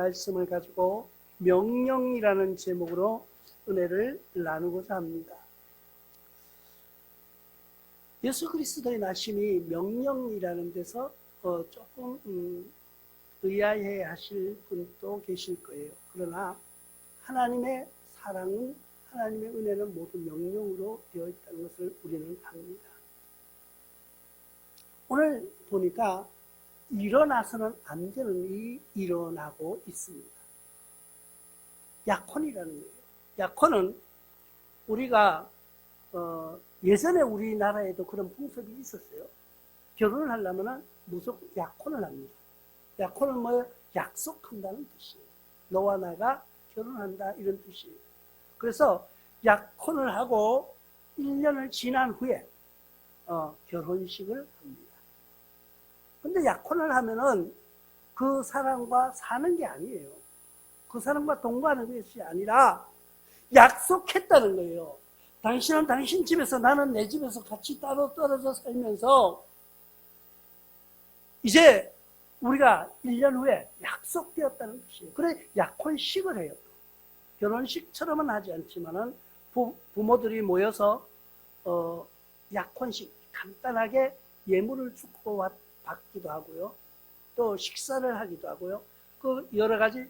말씀을 가지고 명령이라는 제목으로 은혜를 나누고자 합니다. 예수 그리스도의 나심이 명령이라는 데서 어, 조금 음, 의아해 하실 분도 계실 거예요. 그러나 하나님의 사랑은 하나님의 은혜는 모두 명령으로 되어 있다는 것을 우리는 압니다. 오늘 보니까 일어나서는 안 되는 일이 일어나고 있습니다. 약혼이라는 거예요. 약혼은 우리가 어, 예전에 우리나라에도 그런 풍습이 있었어요. 결혼을 하려면 무조건 약혼을 합니다. 약혼은 뭐 약속한다는 뜻이에요. 너와 나가 결혼한다 이런 뜻이에요. 그래서 약혼을 하고 1년을 지난 후에 어, 결혼식을 합니다. 근데 약혼을 하면은 그 사람과 사는 게 아니에요. 그 사람과 동거하는 것이 아니라 약속했다는 거예요. 당신은 당신 집에서 나는 내 집에서 같이 따로 떨어져 살면서 이제 우리가 1년 후에 약속되었다는 것이에요. 그래 약혼식을 해요. 결혼식처럼은 하지 않지만은 부, 모들이 모여서 어, 약혼식 간단하게 예물을 주고 받기도 하고요. 또 식사를 하기도 하고요. 그 여러 가지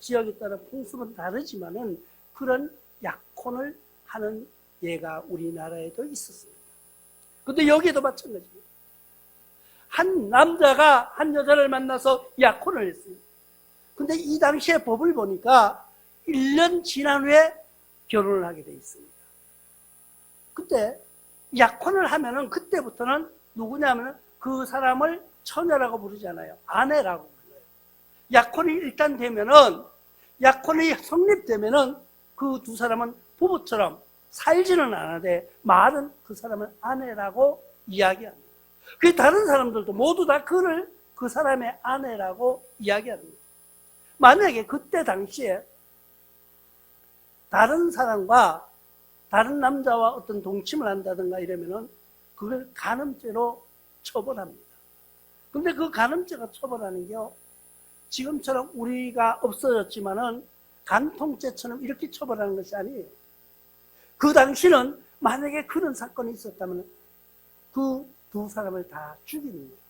지역에 따라 풍습은 다르지만은 그런 약혼을 하는 예가 우리나라에도 있었습니다. 근데 여기도 마찬가지예요. 한 남자가 한 여자를 만나서 약혼을 했어요. 근데 이 당시에 법을 보니까 1년 지난 후에 결혼을 하게 돼 있습니다. 그때 약혼을 하면은 그때부터는 누구냐면 그 사람을 처녀라고 부르잖아요. 아내라고 불러요. 약혼이 일단 되면은 약혼이 성립되면은 그 두 사람은 부부처럼 살지는 않아도 말은 그 사람을 아내라고 이야기합니다. 그 다른 사람들도 모두 다 그를 그 사람의 아내라고 이야기합니다. 만약에 그때 당시에 다른 사람과 다른 남자와 어떤 동침을 한다든가 이러면은 그걸 간음죄로 처벌합니다. 근데 그 간음죄가 처벌하는 게요, 지금처럼 우리가 없어졌지만은 간통죄처럼 이렇게 처벌하는 것이 아니에요. 그 당시는 만약에 그런 사건이 있었다면 그 두 사람을 다 죽이는 거예요.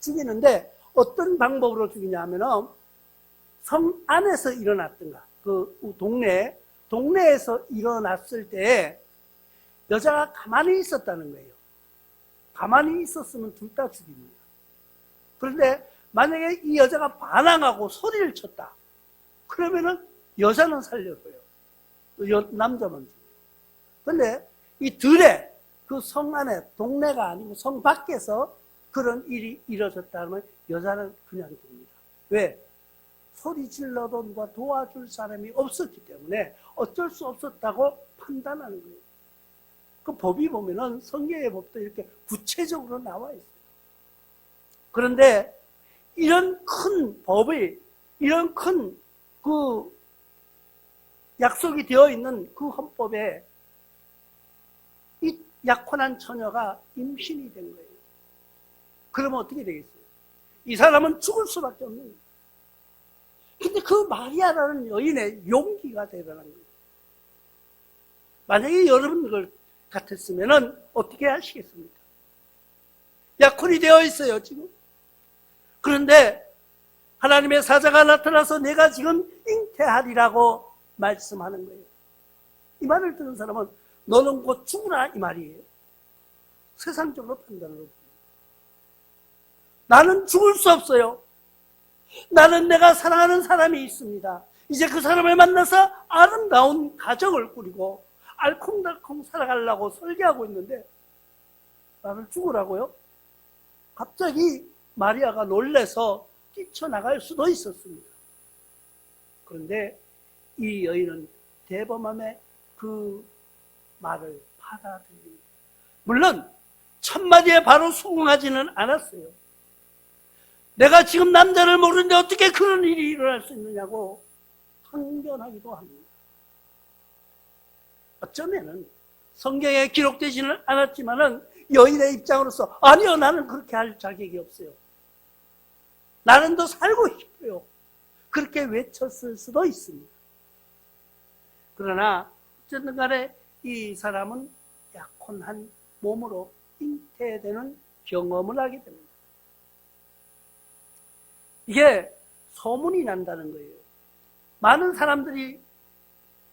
죽이는데 어떤 방법으로 죽이냐 하면은 성 안에서 일어났던가, 그 동네, 동네에서 일어났을 때 여자가 가만히 있었다는 거예요. 가만히 있었으면 둘 다 죽입니다. 그런데 만약에 이 여자가 반항하고 소리를 쳤다. 그러면은 여자는 살려줘요. 남자만 죽어요. 근데 이 들에 그 성 안에 동네가 아니고 성 밖에서 그런 일이 이루어졌다면 여자는 그냥 됩니다. 왜? 소리 질러도 누가 도와줄 사람이 없었기 때문에 어쩔 수 없었다고 판단하는 거예요. 그 법이 보면은 성경의 법도 이렇게 구체적으로 나와 있어요. 그런데 이런 큰 법이, 이런 큰 그 약속이 되어 있는 그 헌법에 이 약혼한 처녀가 임신이 된 거예요. 그러면 어떻게 되겠어요? 이 사람은 죽을 수밖에 없는 거예요. 근데 그 마리아라는 여인의 용기가 대단한 거예요. 만약에 여러분 그걸 같았으면 어떻게 하시겠습니까? 약혼이 되어 있어요, 지금. 그런데 하나님의 사자가 나타나서 내가 지금 잉태하리라고 말씀하는 거예요. 이 말을 듣는 사람은 너는 곧 죽으라 이 말이에요. 세상적으로 판단을 합니다. 나는 죽을 수 없어요. 나는 내가 사랑하는 사람이 있습니다. 이제 그 사람을 만나서 아름다운 가정을 꾸리고 알콩달콩 살아가려고 설계하고 있는데 나를 죽으라고요? 갑자기 마리아가 놀래서 뛰쳐나갈 수도 있었습니다. 그런데 이 여인은 대범함의 그 말을 받아들입니다. 물론 첫마디에 바로 수긍하지는 않았어요. 내가 지금 남자를 모르는데 어떻게 그런 일이 일어날 수 있느냐고 항변하기도 합니다. 어쩌면은 성경에 기록되지는 않았지만은 여인의 입장으로서 아니요 나는 그렇게 할 자격이 없어요. 나는 더 살고 싶어요. 그렇게 외쳤을 수도 있습니다. 그러나 어쨌든 간에 이 사람은 약혼한 몸으로 잉태되는 경험을 하게 됩니다. 이게 소문이 난다는 거예요. 많은 사람들이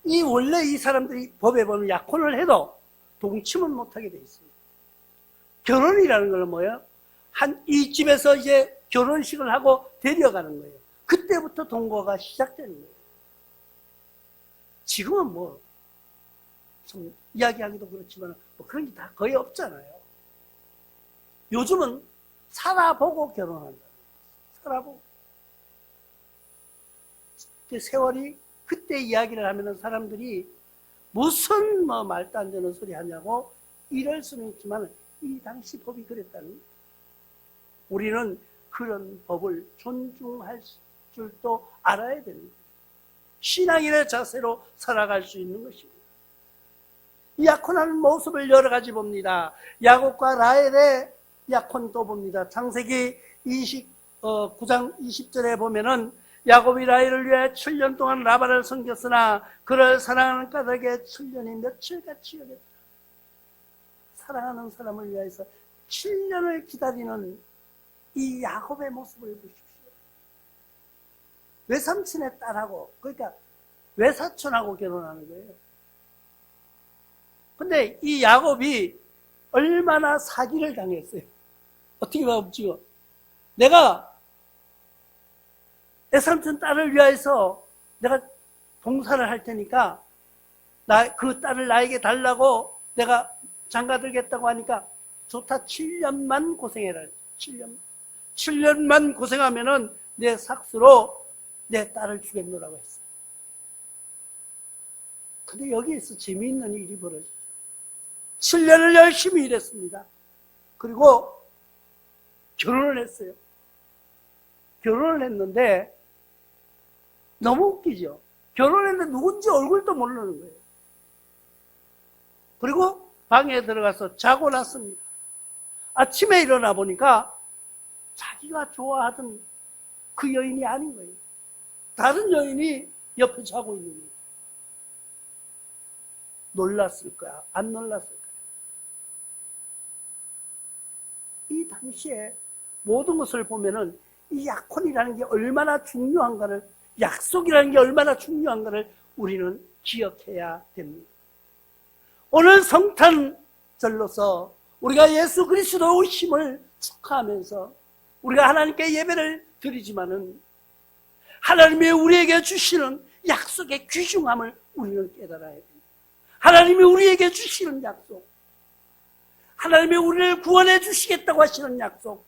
이 원래 이 사람들이 법에 보면 약혼을 해도 동침은 못하게 돼 있습니다. 결혼이라는 건 뭐예요? 한 이 집에서 이제 결혼식을 하고 데려가는 거예요. 그때부터 동거가 시작되는 거예요. 지금은 뭐, 좀 이야기하기도 그렇지만 뭐 그런 게 다 거의 없잖아요. 요즘은 살아보고 결혼한다. 살아보고. 그 세월이 그때 이야기를 하면은 사람들이 무슨 뭐 말도 안 되는 소리 하냐고 이럴 수는 있지만 이 당시 법이 그랬다는. 우리는 그런 법을 존중할 줄도 알아야 되는. 신앙인의 자세로 살아갈 수 있는 것입니다. 이 약혼하는 모습을 여러 가지 봅니다. 야곱과 라헬의 약혼도 봅니다. 창세기 20, 어, 9장 20절에 보면은 야곱이 라헬을 위해 7년 동안 라반을 섬겼으나 그를 사랑하는 까닭에 7년이 며칠같이 여겼다. 사랑하는 사람을 위해서 7년을 기다리는 이 야곱의 모습을 보십시오. 외삼촌의 딸하고, 그러니까 외사촌하고 결혼하는 거예요. 근데 이 야곱이 얼마나 사기를 당했어요. 어떻게 봐보지요? 내가 외 삼촌 딸을 위해서 내가 봉사를 할 테니까 나, 그 딸을 나에게 달라고 내가 장가들겠다고 하니까 좋다 7년만 고생해라. 7년. 7년만 고생하면은 내 삭수로 내 딸을 주겠노라고 했어. 근데 여기에서 재미있는 일이 벌어지죠. 7년을 열심히 일했습니다. 그리고 결혼을 했어요. 결혼을 했는데 너무 웃기죠. 결혼했는데 누군지 얼굴도 모르는 거예요. 그리고 방에 들어가서 자고 났습니다. 아침에 일어나 보니까 자기가 좋아하던 그 여인이 아닌 거예요. 다른 여인이 옆에 자고 있는 거예요. 놀랐을 거야? 안 놀랐을 거야? 이 당시에 모든 것을 보면은 이 약혼이라는 게 얼마나 중요한가를, 약속이라는 게 얼마나 중요한가를 우리는 기억해야 됩니다. 오늘 성탄절로서 우리가 예수 그리스도 오심을 축하하면서 우리가 하나님께 예배를 드리지만은 하나님이 우리에게 주시는 약속의 귀중함을 우리는 깨달아야 됩니다. 하나님이 우리에게 주시는 약속, 하나님이 우리를 구원해 주시겠다고 하시는 약속,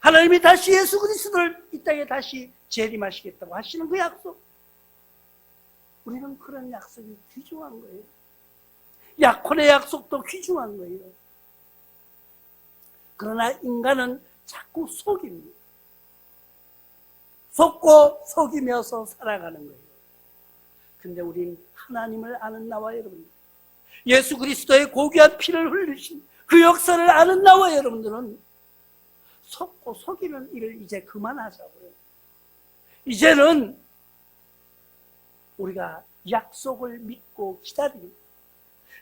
하나님이 다시 예수 그리스도를 이 땅에 다시 재림하시겠다고 하시는 그 약속, 우리는 그런 약속이 귀중한 거예요. 약혼의 약속도 귀중한 거예요. 그러나 인간은 자꾸 속입니다. 속고 속이면서 살아가는 거예요. 근데 우린 하나님을 아는 나와 여러분, 예수 그리스도의 고귀한 피를 흘리신 그 역사를 아는 나와 여러분들은 속고 속이는 일을 이제 그만하자고요. 이제는 우리가 약속을 믿고 기다리는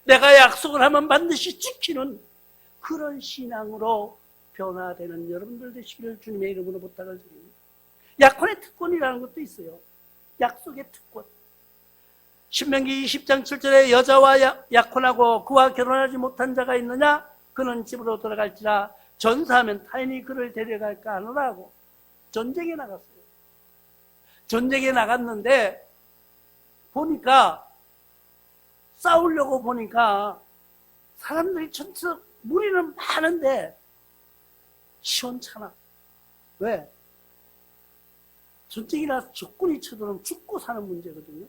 내가 약속을 하면 반드시 지키는 그런 신앙으로 변화되는 여러분들 되시기를 주님의 이름으로 부탁을 드립니다. 약혼의 특권이라는 것도 있어요. 약속의 특권. 신명기 20장 7절에 여자와 약혼하고 그와 결혼하지 못한 자가 있느냐? 그는 집으로 돌아갈지라 전사하면 타인이 그를 데려갈까 하노라고 전쟁에 나갔어요. 전쟁에 나갔는데 보니까 싸우려고 보니까 사람들이 전체 무리는 많은데 시원찮아. 왜? 전쟁이나 적군이 쳐들어오면 죽고 사는 문제거든요.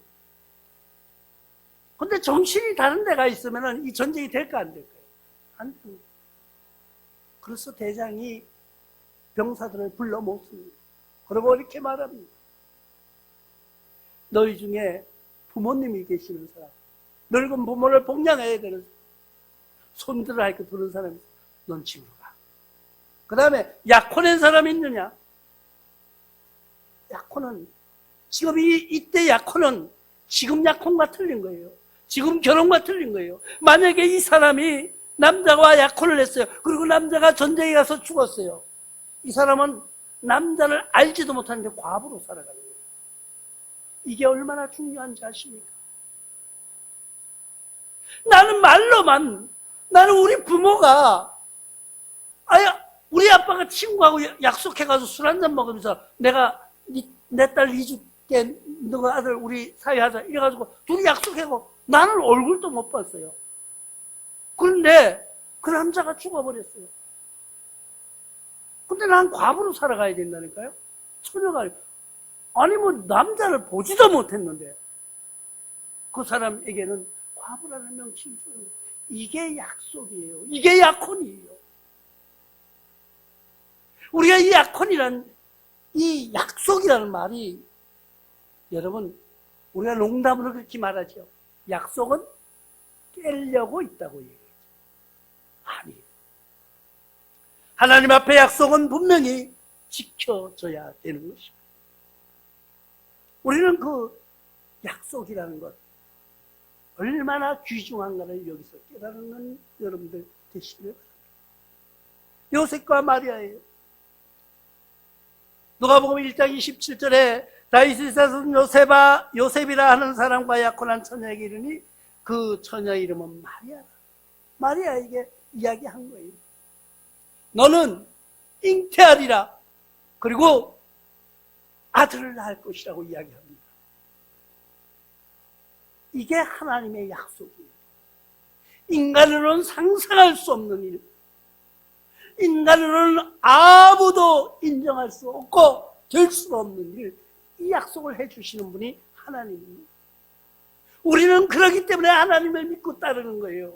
근데 정신이 다른 데가 있으면 이 전쟁이 될까 안 될까요? 안 됩니다. 그래서 대장이 병사들을 불러 모습니다. 그리고 이렇게 말합니다. 너희 중에 부모님이 계시는 사람, 늙은 부모를 복양해야 되는 손들을 할거 두는 사람이. 넌 집으로 가. 그 다음에 약혼한 사람이 있느냐? 약혼은 지금 이, 이때 약혼은 지금 약혼과 틀린 거예요. 지금 결혼과 틀린 거예요. 만약에 이 사람이 남자와 약혼을 했어요. 그리고 남자가 전쟁에 가서 죽었어요. 이 사람은 남자를 알지도 못하는데 과부로 살아가는 거예요. 이게 얼마나 중요한지 아십니까? 나는 말로만, 나는 우리 부모가, 아야, 우리 아빠가 친구하고 약속해가지고 술 한잔 먹으면서 내가 내딸 이줄게, 너가 아들 우리 사이하자. 이래가지고 둘이 약속하고 나는 얼굴도 못 봤어요. 그런데 그 남자가 죽어버렸어요. 근데 난 과부로 살아가야 된다니까요? 처녀가. 아니, 뭐, 남자를 보지도 못했는데. 그 사람에게는 과부라는 명칭이 주는. 이게 약속이에요. 이게 약혼이에요. 우리가 이 약혼이란, 이 약속이라는 말이, 여러분, 우리가 농담으로 그렇게 말하죠. 약속은 깨려고 있다고 얘기해요. 아니. 하나님 앞에 약속은 분명히 지켜져야 되는 것입니다. 우리는 그 약속이라는 것, 얼마나 귀중한가를 여기서 깨달는 여러분들 되시길 바랍니다. 요셉과 마리아예요. 누가복음 1장 27절에 다윗의 자손 요셉아 요셉이라 하는 사람과 약혼한 처녀에게 이르니 그 처녀 이름은 마리아라. 마리아에게 이야기한 거예요. 너는 잉태하리라. 그리고 아들을 낳을 것이라고 이야기합니다. 이게 하나님의 약속이에요. 인간으로는 상상할 수 없는 일. 인간으로는 아무도 인정할 수 없고 될 수 없는 일. 이 약속을 해주시는 분이 하나님입니다. 우리는 그러기 때문에 하나님을 믿고 따르는 거예요.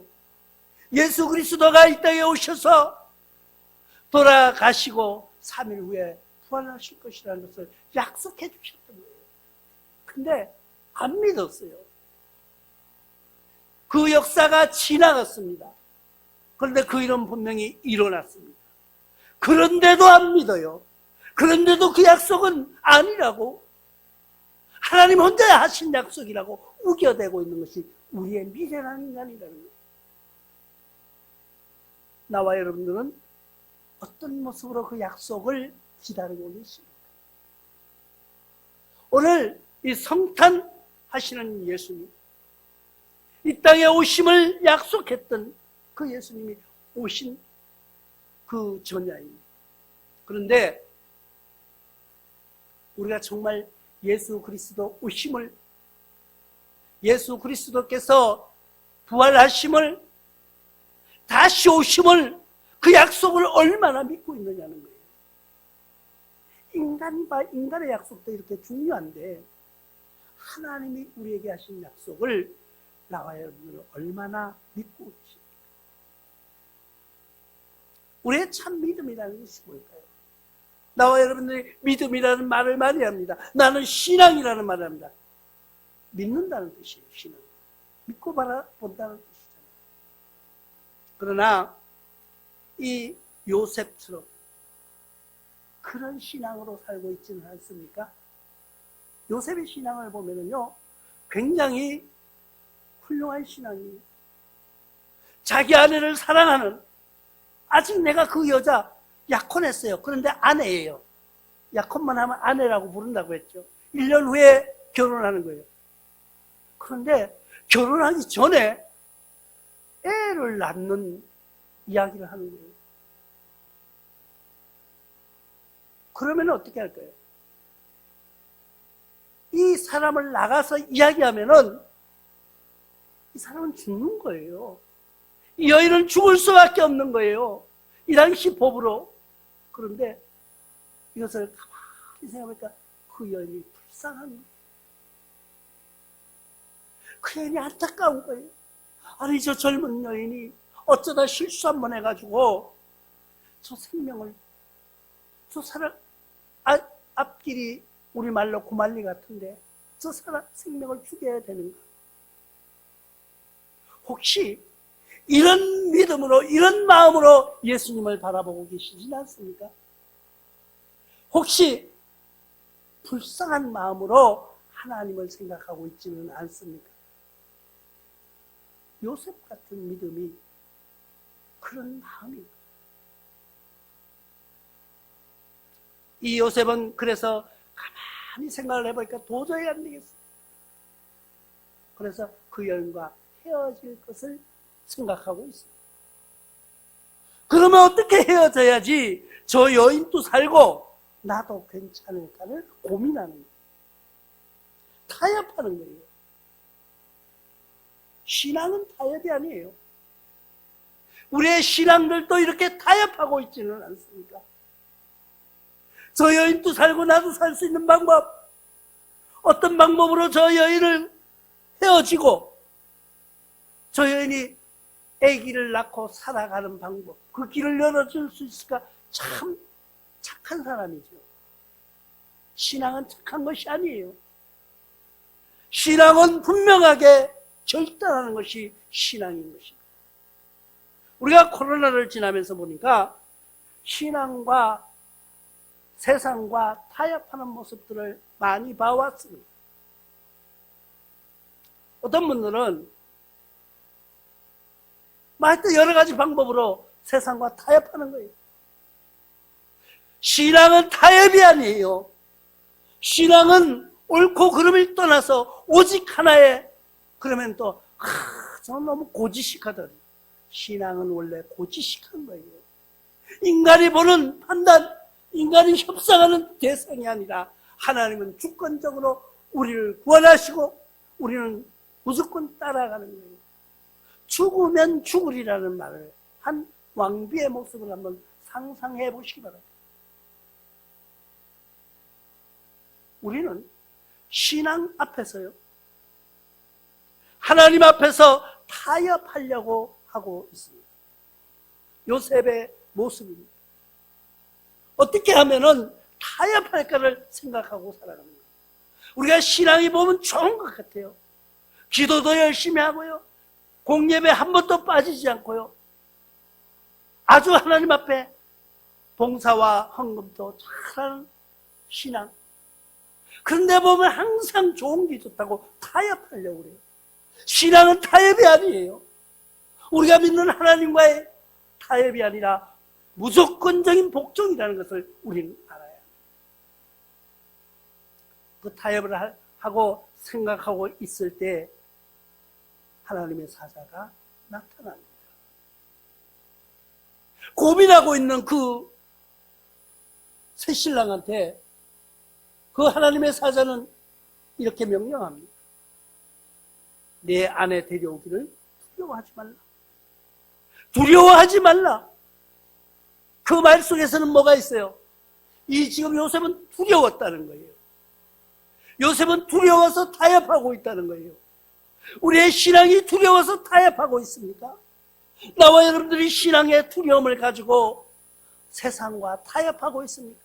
예수 그리스도가 이 땅에 오셔서 돌아가시고 3일 후에 부활하실 것이라는 것을 약속해 주셨던 거예요. 근데 안 믿었어요. 그 역사가 지나갔습니다. 그런데 그 일은 분명히 일어났습니다. 그런데도 안 믿어요. 그런데도 그 약속은 아니라고 하나님 혼자 하신 약속이라고 우겨대고 있는 것이 우리의 미련한 인간이라는 거예요. 나와 여러분들은 어떤 모습으로 그 약속을 기다리고 계십니까? 오늘 이 성탄 하시는 예수님, 이 땅에 오심을 약속했던 그 예수님이 오신 그 전야입니다. 그런데 우리가 정말 예수 그리스도 오심을 예수 그리스도께서 부활하심을 다시 오심을 그 약속을 얼마나 믿고 있느냐는 거예요. 인간과 인간의 약속도 이렇게 중요한데 하나님이 우리에게 하신 약속을 나와 여러분들은 얼마나 믿고 계십니까? 우리의 참 믿음이라는 것이 뭘까요? 나와 여러분들이 믿음이라는 말을 많이 합니다. 나는 신앙이라는 말을 합니다. 믿는다는 뜻이에요, 신앙. 믿고 바라본다는 뜻이잖아요. 그러나 이 요셉처럼 그런 신앙으로 살고 있지는 않습니까? 요셉의 신앙을 보면은요, 굉장히 훌륭한 신앙이에요. 자기 아내를 사랑하는, 아직 내가 그 여자 약혼했어요. 그런데 아내예요. 약혼만 하면 아내라고 부른다고 했죠. 1년 후에 결혼하는 거예요. 그런데 결혼하기 전에 애를 낳는 이야기를 하는 거예요. 그러면 어떻게 할까요? 이 사람을 나가서 이야기하면은 이 사람은 죽는 거예요. 이 여인은 죽을 수밖에 없는 거예요. 이 당시 법으로. 그런데 이것을 가만히 생각하니까 그 여인이 불쌍한 거예요. 그 여인이 안타까운 거예요. 아니, 저 젊은 여인이 어쩌다 실수 한 번 해가지고 저 생명을, 저 사람, 아, 앞길이 우리 말로 고말리 같은데 저 사람 생명을 죽여야 되는가? 혹시 이런 믿음으로, 이런 마음으로 예수님을 바라보고 계시지 않습니까? 혹시 불쌍한 마음으로 하나님을 생각하고 있지는 않습니까? 요셉 같은 믿음이 그런 마음입니다. 이 요셉은 그래서 가만히 생각을 해보니까 도저히 안 되겠어요. 그래서 그 여인과 헤어질 것을 생각하고 있어요. 그러면 어떻게 헤어져야지 저 여인도 살고 나도 괜찮을까를 고민하는 거예요. 타협하는 거예요. 신앙은 타협이 아니에요. 우리의 신앙들도 이렇게 타협하고 있지는 않습니까? 저 여인도 살고 나도 살 수 있는 방법. 어떤 방법으로 저 여인을 헤어지고 저 여인이 아기를 낳고 살아가는 방법. 그 길을 열어줄 수 있을까? 참 착한 사람이죠. 신앙은 착한 것이 아니에요. 신앙은 분명하게 결단하는 것이 신앙인 것입니다. 우리가 코로나를 지나면서 보니까 신앙과 세상과 타협하는 모습들을 많이 봐왔습니다. 어떤 분들은 말도 여러 가지 방법으로 세상과 타협하는 거예요. 신앙은 타협이 아니에요. 신앙은 옳고 그름을 떠나서 오직 하나의 그러면 또 아, 저는 너무 고지식하더니 신앙은 원래 고지식한 거예요. 인간이 보는 판단, 인간이 협상하는 대상이 아니라 하나님은 주권적으로 우리를 구원하시고 우리는 무조건 따라가는 거예요. 죽으면 죽으리라는 말을 한 왕비의 모습을 한번 상상해 보시기 바랍니다. 우리는 신앙 앞에서요. 하나님 앞에서 타협하려고 하고 있습니다. 요셉의 모습입니다. 어떻게 하면은 타협할까를 생각하고 거예요. 우리가 신앙이 보면 좋은 것 같아요. 기도도 열심히 하고요. 공예배 한 번도 빠지지 않고요. 아주 하나님 앞에 봉사와 헌금도 잘하는 신앙. 그런데 보면 항상 좋은 게 좋다고 타협하려고 그래요. 신앙은 타협이 아니에요. 우리가 믿는 하나님과의 타협이 아니라 무조건적인 복종이라는 것을 우리는 알아야 합니다. 그 타협을 하고 생각하고 있을 때 하나님의 사자가 나타납니다. 고민하고 있는 그 새신랑한테 그 하나님의 사자는 이렇게 명령합니다. 내 아내 데려오기를 두려워하지 말라. 두려워하지 말라. 그 말 속에서는 뭐가 있어요? 이 지금 요셉은 두려웠다는 거예요. 요셉은 두려워서 타협하고 있다는 거예요. 우리의 신앙이 두려워서 타협하고 있습니까? 나와 여러분들이 신앙의 두려움을 가지고 세상과 타협하고 있습니까?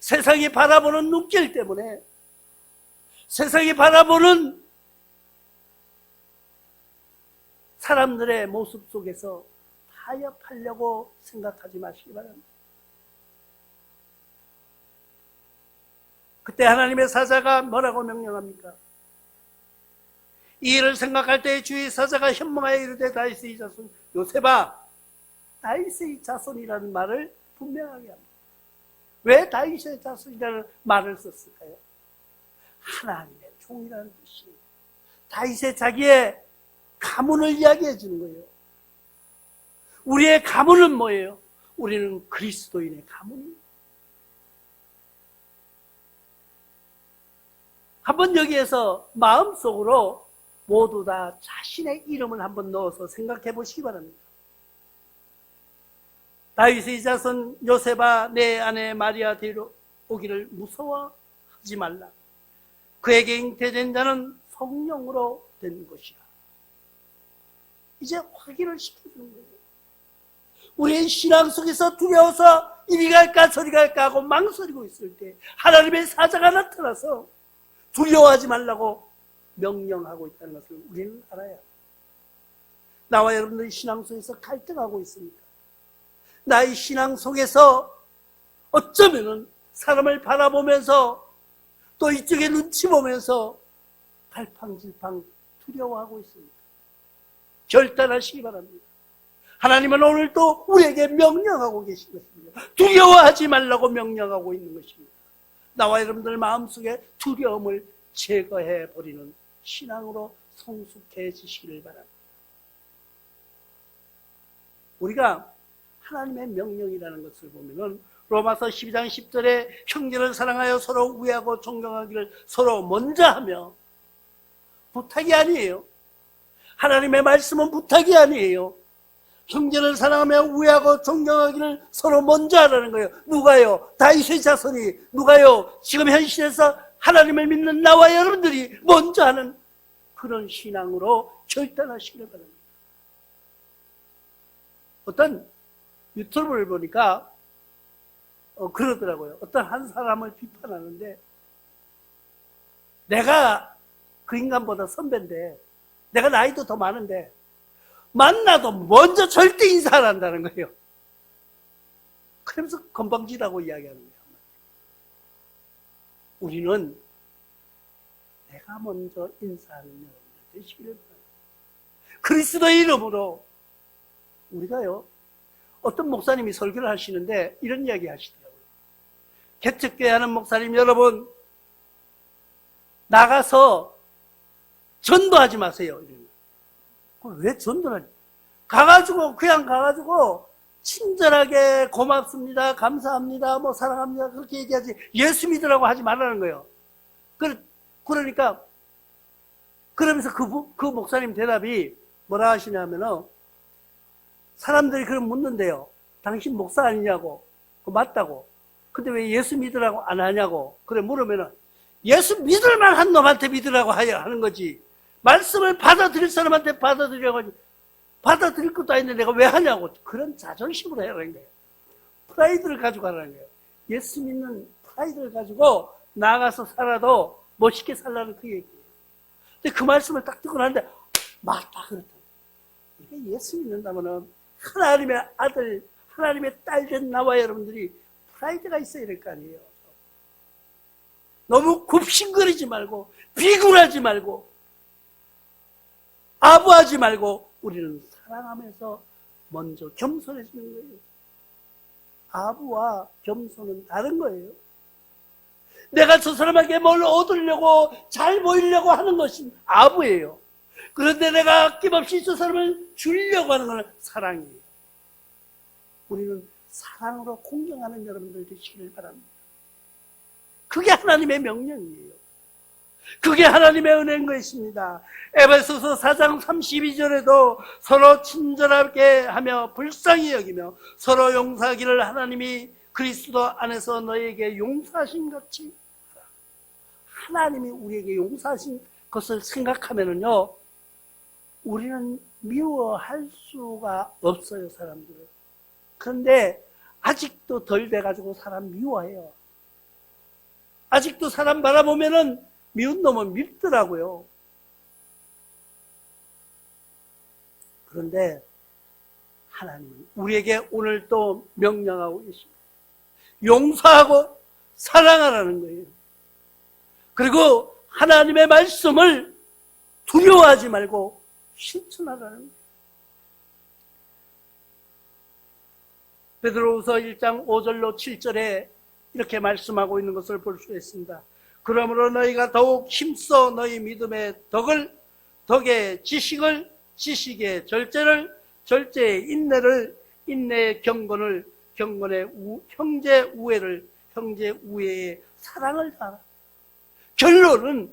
세상이 바라보는 눈길 때문에 세상이 바라보는 사람들의 모습 속에서 타협하려고 생각하지 마시기 바랍니다. 그때 하나님의 사자가 뭐라고 명령합니까? 이 일을 생각할 때 주의 사자가 현몽하여 이르되 다윗의 자손 요셉아 다윗의 자손이라는 말을 분명하게 합니다. 왜 다윗의 자손이라는 말을 썼을까요? 하나님의 종이라는 뜻이에요. 다윗의 자기의 가문을 이야기해 주는 거예요. 우리의 가문은 뭐예요? 우리는 그리스도인의 가문입니다. 한번 여기에서 마음속으로 모두 다 자신의 이름을 한번 넣어서 생각해 보시기 바랍니다. 다윗의 자손 요셉아 내 아내 마리아 데려오기를 무서워하지 말라. 그에게 잉태된 자는 성령으로 된 것이라. 이제 확인을 시켜주는 거예요. 우리의 신앙 속에서 두려워서 이리 갈까 저리 갈까 하고 망설이고 있을 때 하나님의 사자가 나타나서 두려워하지 말라고 명령하고 있다는 것을 우리는 알아야. 나와 여러분들이 신앙 속에서 갈등하고 있습니까? 나의 신앙 속에서 어쩌면은 사람을 바라보면서 또 이쪽에 눈치 보면서 갈팡질팡 두려워하고 있습니다. 결단하시기 바랍니다. 하나님은 오늘 또 우리에게 명령하고 계신 것입니다. 두려워하지 말라고 명령하고 있는 것입니다. 나와 여러분들 마음속에 두려움을 제거해 버리는 신앙으로 성숙해지시기를 바랍니다. 우리가 하나님의 명령이라는 것을 보면은 로마서 12장 10절에 형제를 사랑하여 서로 우애하고 존경하기를 서로 먼저 하며 부탁이 아니에요. 하나님의 말씀은 부탁이 아니에요. 형제를 사랑하며 우애하고 존경하기를 서로 먼저 하라는 거예요. 누가요? 다윗의 자손이 누가요? 지금 현실에서 하나님을 믿는 나와 여러분들이 먼저 하는 그런 신앙으로 결단하시기를 바랍니다. 어떤 유튜브를 보니까 어, 그러더라고요. 어떤 한 사람을 비판하는데 내가 그 인간보다 선배인데 내가 나이도 더 많은데 만나도 먼저 절대 인사 안 한다는 거예요. 그러면서 건방지다고 이야기하는 거예요. 우리는 내가 먼저 인사하는 여러분들 되시기를 바랍니다. 그리스도의 이름으로 우리가요, 어떤 목사님이 설교를 하시는데 이런 이야기 하시더라고요. 개척교회 하는 목사님 여러분, 나가서 전도하지 마세요. 왜 전도를? 가가지고, 그냥 가가지고, 친절하게 고맙습니다, 감사합니다, 뭐 사랑합니다, 그렇게 얘기하지. 예수 믿으라고 하지 말라는 거예요. 그, 그러니까, 그러면서 그, 부- 그 목사님 대답이 뭐라 하시냐면은, 사람들이 그럼 묻는데요. 당신 목사 아니냐고. 그 맞다고. 근데 왜 예수 믿으라고 안 하냐고. 그래 물으면은 예수 믿을 만한 놈한테 믿으라고 하는 거지. 말씀을 받아들일 사람한테 받아들이라고. 받아들일 것도 아닌데 내가 왜 하냐고. 그런 자존심으로 해라는 거예요. 프라이드를 가지고 하라는 거예요. 예수 믿는 프라이드를 가지고 나가서 살아도 멋있게 살라는 그 얘기예요. 근데 그 말씀을 딱 듣고 나는데 맞다 그렇다. 예수 믿는다면은 하나님의 아들, 하나님의 딸 된 나와 여러분들이 프라이드가 있어야 될 거 아니에요. 너무 굽신거리지 말고, 비굴하지 말고, 아부하지 말고, 우리는 사랑하면서 먼저 겸손해지는 거예요. 아부와 겸손은 다른 거예요. 내가 저 사람에게 뭘 얻으려고, 잘 보이려고 하는 것이 아부예요. 그런데 내가 아낌없이 저 사람을 주려고 하는 것은 사랑이에요. 우리는 사랑으로 공경하는 여러분들 되시기를 바랍니다. 그게 하나님의 명령이에요. 그게 하나님의 은혜인 것입니다. 에베소서 4장 32절에도 서로 친절하게 하며 불쌍히 여기며 서로 용서하기를 하나님이 그리스도 안에서 너에게 용서하신 같이. 하나님이 우리에게 용서하신 것을 생각하면은요, 우리는 미워할 수가 없어요, 사람들은. 그런데 아직도 덜 돼가지고 사람 미워해요. 아직도 사람 바라보면은 미운 놈은 밉더라고요. 그런데 하나님은 우리에게 오늘 또 명령하고 계십니다. 용서하고 사랑하라는 거예요. 그리고 하나님의 말씀을 두려워하지 말고 실천하라는 거예요. 베드로후서 1장 5절로 7절에 이렇게 말씀하고 있는 것을 볼 수 있습니다. 그러므로 너희가 더욱 힘써 너희 믿음의 덕을 덕의 지식을 지식의 절제를 절제의 인내를 인내의 경건을 경건의 우, 형제 우애를 형제 우애의 사랑을 따라 결론은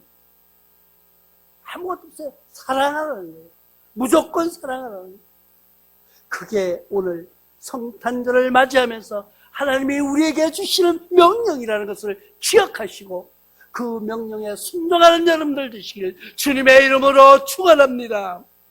아무것도 없어요. 사랑하라는 거예요. 무조건 사랑하라는 거예요. 그게 오늘 성탄절을 맞이하면서 하나님이 우리에게 주시는 명령이라는 것을 기억하시고 그 명령에 순종하는 여러분들 되시길 주님의 이름으로 축원합니다.